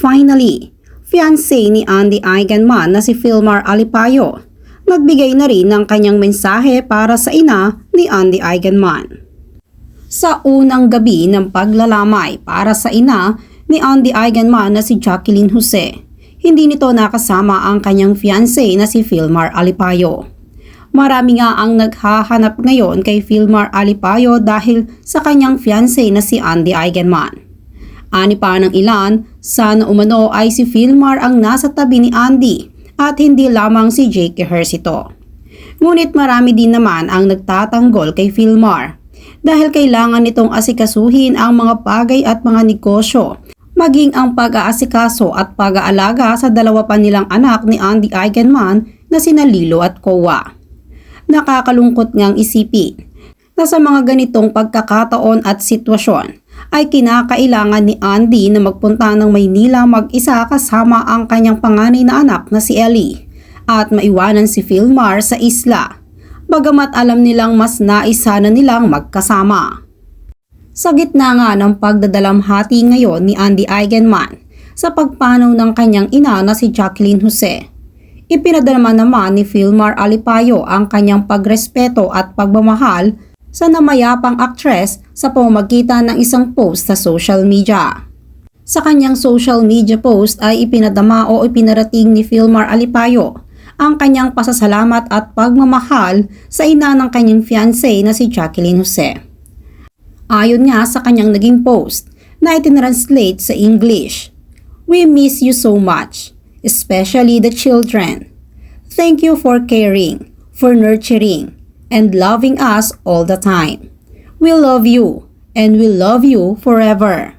Finally, fiancé ni Andy Eigenman na si Filmar Alipayo, nagbigay na rin ng kanyang mensahe para sa ina ni Andy Eigenman. Sa unang gabi ng paglalamay para sa ina ni Andy Eigenman na si Jacqueline Jose, hindi nito nakasama ang kanyang fiancé na si Filmar Alipayo. Marami nga ang naghahanap ngayon kay Filmar Alipayo dahil sa kanyang fiancé na si Andy Eigenman. Ani pa ng ilan, sana umano ay si Filmar ang nasa tabi ni Andy at hindi lamang si Jake Ejercito. Ngunit marami din naman ang nagtatanggol kay Filmar dahil kailangan nitong asikasuhin ang mga bagay at mga negosyo maging ang pag-aasikaso at pag-aalaga sa dalawa pa nilang anak ni Andy Eigenman na sina Lilo at Kowa. Nakakalungkot ngang isipin na sa mga ganitong pagkakataon at sitwasyon ay kinakailangan ni Andy na magpunta ng Maynila mag-isa kasama ang kanyang panganay na anak na si Ellie at maiwanan si Philmar sa isla bagamat alam nilang mas naisa na nilang magkasama. Sa gitna nga ng pagdadalamhati ngayon ni Andy Eigenman sa pagpanaw ng kanyang ina na si Jacqueline Jose, ipinadalaman naman ni Filmar Alipayo ang kanyang pagrespeto at pagmamahal sa namayapang aktres sa pamamagitan ng isang post sa social media. Sa kanyang social media post ay ipinadama o ipinarating ni Filmar Alipayo ang kanyang pasasalamat at pagmamahal sa ina ng kanyang fiancé na si Jacqueline Jose. Ayon nga sa kanyang naging post na itinranslate sa English, We miss you so much, especially the children. Thank you for caring, for nurturing, and loving us all the time. We love you, and we love you forever.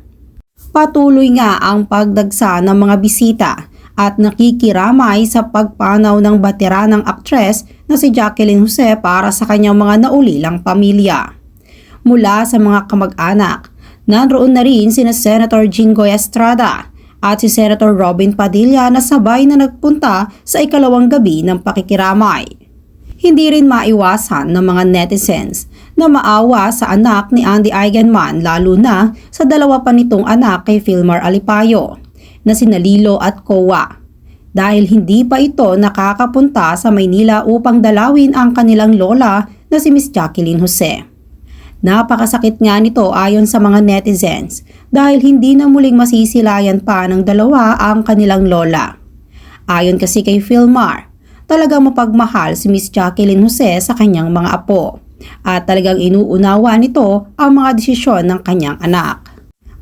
Patuloy nga ang pagdagsa ng mga bisita at nakikiramay sa pagpanaw ng bateranang aktres na si Jacqueline Jose para sa kanyang mga naulilang pamilya. Mula sa mga kamag-anak, nanroon na rin sina Senator Jingoy Estrada at si Senator Robin Padilla na sabay na nagpunta sa ikalawang gabi ng pakikiramay. Hindi rin maiwasan ng mga netizens na maawa sa anak ni Andy Eigenman lalo na sa dalawa pa nitong anak kay Filmar Alipayo na sina Lilo at Kowa dahil hindi pa ito nakakapunta sa Maynila upang dalawin ang kanilang lola na si Miss Jacqueline Jose. Napakasakit nga nito ayon sa mga netizens dahil hindi na muling masisilayan pa ng dalawa ang kanilang lola. Ayon kasi kay Philmar, talagang mapagmahal si Miss Jacqueline Jose sa kanyang mga apo at talagang inuunawa nito ang mga desisyon ng kanyang anak.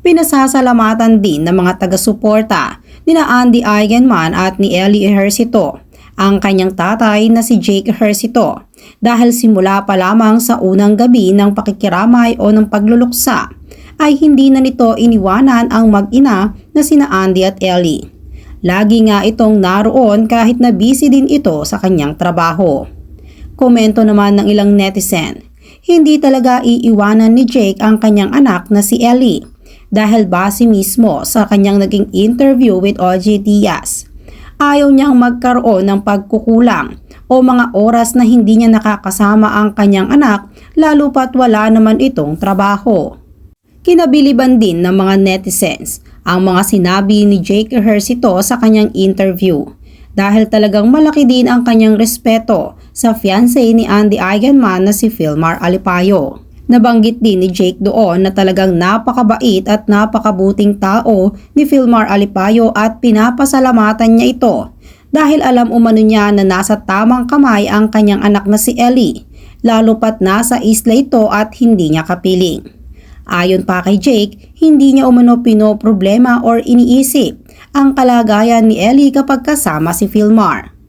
Pinasasalamatan din ng mga taga-suporta ni na Andy Eigenman at ni Ellie Ejercito ang kanyang tatay na si Jake Ejercito dahil simula pa lamang sa unang gabi ng pakikiramay o ng pagluluksa ay hindi na nito iniwanan ang mag-ina na sina Andy at Ellie. Lagi nga itong naroon kahit na busy din ito sa kanyang trabaho. Komento naman ng ilang netizen, hindi talaga iiwanan ni Jake ang kanyang anak na si Ellie dahil base mismo sa kanyang naging interview with OJ Diaz. Ayaw niyang magkaroon ng pagkukulang o mga oras na hindi niya nakakasama ang kanyang anak lalo pat wala naman itong trabaho. Kinabiliban din ng mga netizens ang mga sinabi ni Jake Ejercito sa kanyang interview dahil talagang malaki din ang kanyang respeto sa fiancé ni Andy Eigenman na si Filmar Alipayo. Nabanggit din ni Jake doon na talagang napakabait at napakabuting tao ni Filmar Alipayo at pinapasalamatan niya ito dahil alam umano niya na nasa tamang kamay ang kanyang anak na si Ellie, lalo pat nasa isla ito at hindi niya kapiling. Ayon pa kay Jake, hindi niya umano pinoproblema or iniisip ang kalagayan ni Ellie kapag kasama si Filmar.